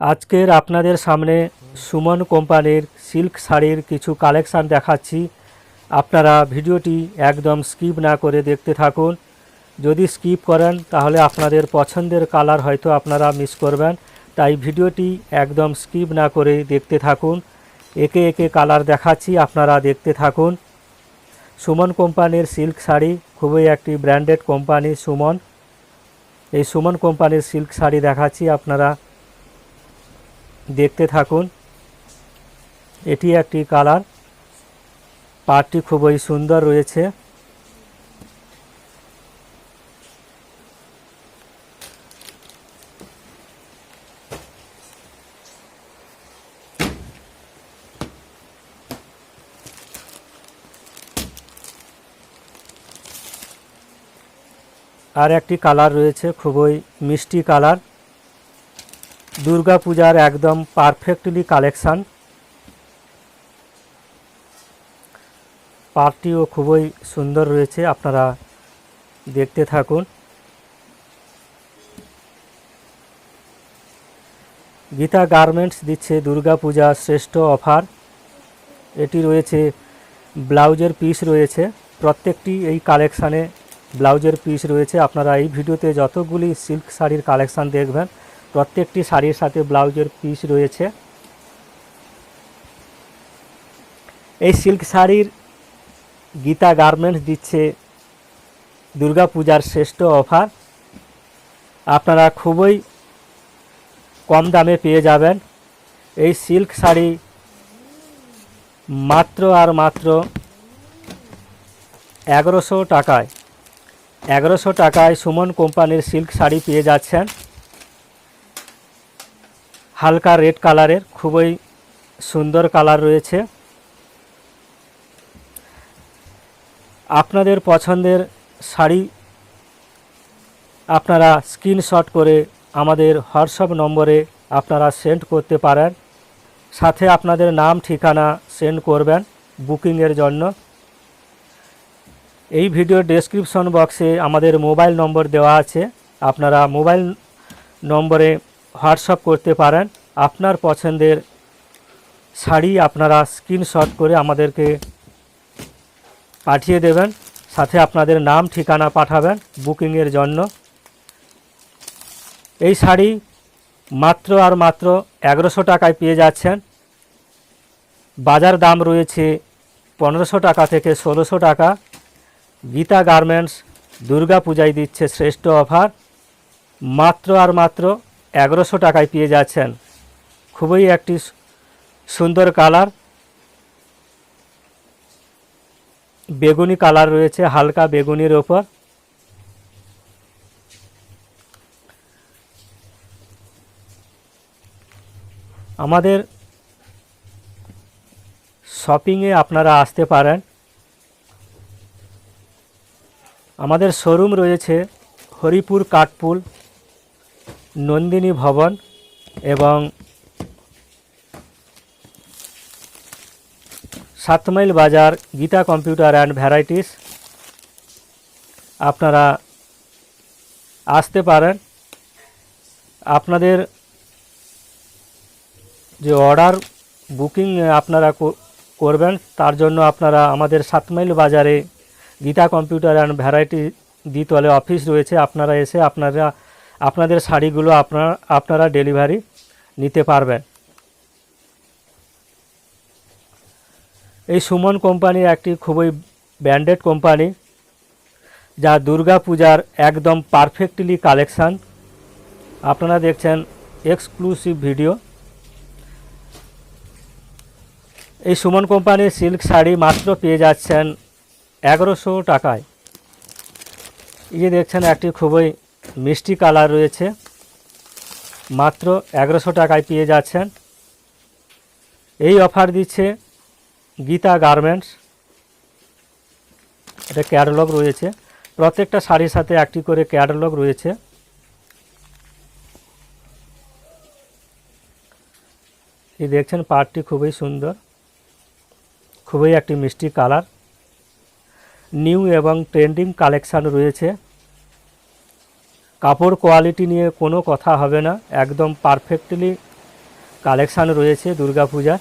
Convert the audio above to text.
আজকের আপনাদের সামনে সুমন কোম্পানির সিল্ক শাড়ির কিছু কালেকশান দেখাচ্ছি। আপনারা ভিডিওটি একদম স্কিপ না করে দেখতে থাকুন। যদি স্কিপ করেন, তাহলে আপনাদের পছন্দের কালার হয়তো আপনারা মিস করবেন। তাই ভিডিওটি একদম স্কিপ না করে দেখতে থাকুন। একে একে কালার দেখাচ্ছি, আপনারা দেখতে থাকুন। সুমন কোম্পানির সিল্ক শাড়ি, খুবই একটি ব্র্যান্ডেড কোম্পানি সুমন। এই সুমন কোম্পানির সিল্ক শাড়ি দেখাচ্ছি আপনারা। দেখতে থাকুন। এটি একটি কালার। পাটটি খুবই সুন্দর রয়েছে। আর একটি কালার রয়েছে, খুবই মিষ্টি কালার। দুর্গা পূজার একদম পারফেক্টলি কালেকশান পার্টিও খুবই সুন্দর রয়েছে, আপনারা দেখতে থাকুন। গীতা গার্মেন্টস দিচ্ছে দুর্গা পূজা শ্রেষ্ঠ অফার এটি রয়েছে, ব্লাউজের পিস রয়েছে। প্রত্যেকটি এই কালেকশানে ব্লাউজের পিস রয়েছে। আপনারা এই ভিডিওতে যতগুলি সিল্ক শাড়ির কালেকশান দেখবেন প্রত্যেকটি শাড়ির সাথে ব্লাউজের পিস রয়েছে। এই সিল্ক শাড়ির গীতা গার্মেন্টস দিচ্ছে দুর্গাপূজার শ্রেষ্ঠ অফার আপনারা খুবই কম দামে পেয়ে যাবেন। এই সিল্ক শাড়ি মাত্র আর মাত্র এগারোশো টাকায় এগারোশো টাকায় সুমন কোম্পানির সিল্ক শাড়ি পেয়ে যাচ্ছেন। হালকা রেড কালারের, খুবই সুন্দর কালার রয়েছে। আপনাদের পছন্দের শাড়ি আপনারা স্ক্রিনশট করে আমাদের হোয়াটসঅ্যাপ নম্বরে আপনারা সেন্ড করতে পারেন। সাথে আপনাদের নাম, ঠিকানা সেন্ড করবেন বুকিংয়ের জন্য। এই ভিডিওর ডেসক্রিপশন বক্সে আমাদের মোবাইল নম্বর দেওয়া আছে। আপনারা মোবাইল নম্বরে হোয়াটসঅ্যাপ করতে পারেন। আপনার পছন্দের শাড়ি আপনারা স্ক্রিনশট করে আমাদেরকে পাঠিয়ে দেবেন। সাথে আপনাদের নাম, ঠিকানা পাঠাবেন বুকিংয়ের জন্য। এই শাড়ি মাত্র আর মাত্র এগারোশো টাকায় পেয়ে যাচ্ছেন। বাজার দাম রয়েছে পনেরোশো টাকা থেকে ষোলোশো টাকা। গীতা গার্মেন্টস দুর্গা পূজায় দিচ্ছে শ্রেষ্ঠ অফার। মাত্র আর মাত্র এগারোশো টাকায় পেয়ে যাচ্ছেন। খুবই একটি সুন্দর কালার। বেগুনি কালার রয়েছে, হালকা বেগুনির ওপর। আমাদের শপিংয়ে আপনারা আসতে পারেন। আমাদের শোরুম রয়েছে হরিপুর কাঠপুল। নন্দিনী ভবন এবং সাতমাইল বাজার গীতা কম্পিউটার অ্যান্ড ভ্যারাইটিস। আপনারা আসতে পারেন। আপনাদের যে অর্ডার, বুকিং আপনারা করবেন, তার জন্য আপনারা আমাদের সাতমাইল বাজারে গীতা কম্পিউটার অ্যান্ড ভ্যারাইটি দ্বিতলে অফিস রয়েছে। আপনারা এসে আপনারা আপনাদের শাড়িগুলো আপনারা আপনারা ডেলিভারি নিতে পারবেন। এই সুমন কোম্পানি একটি খুবই ব্র্যান্ডেড কোম্পানি, যা দুর্গা পূজার একদম পারফেক্টলি কালেকশান আপনারা দেখছেন এক্সক্লুসিভ ভিডিও এই সুমন কোম্পানির সিল্ক শাড়ি মাত্র পেয়ে যাচ্ছেন এগারোশো টাকায়। এই যে দেখছেন একটি খুবই মিষ্টি কালার রয়েছে। মাত্র এগারোশো টাকায় পেয়ে যাচ্ছেন। এই অফার দিচ্ছে গীতা গার্মেন্টস। এটা ক্যাটালগ রয়েছে। প্রত্যেকটা শাড়ির সাথে একটি করে ক্যাটালগ রয়েছে। এই দেখছেন পাটটি খুবই সুন্দর। খুবই একটি মিষ্টি কালার। নিউ এবং ট্রেন্ডিং কালেকশান রয়েছে। কাপড় কোয়ালিটি নিয়ে কোনো কথা হবে না একদম পারফেক্টলি কালেকশান রয়েছে দুর্গাপূজার।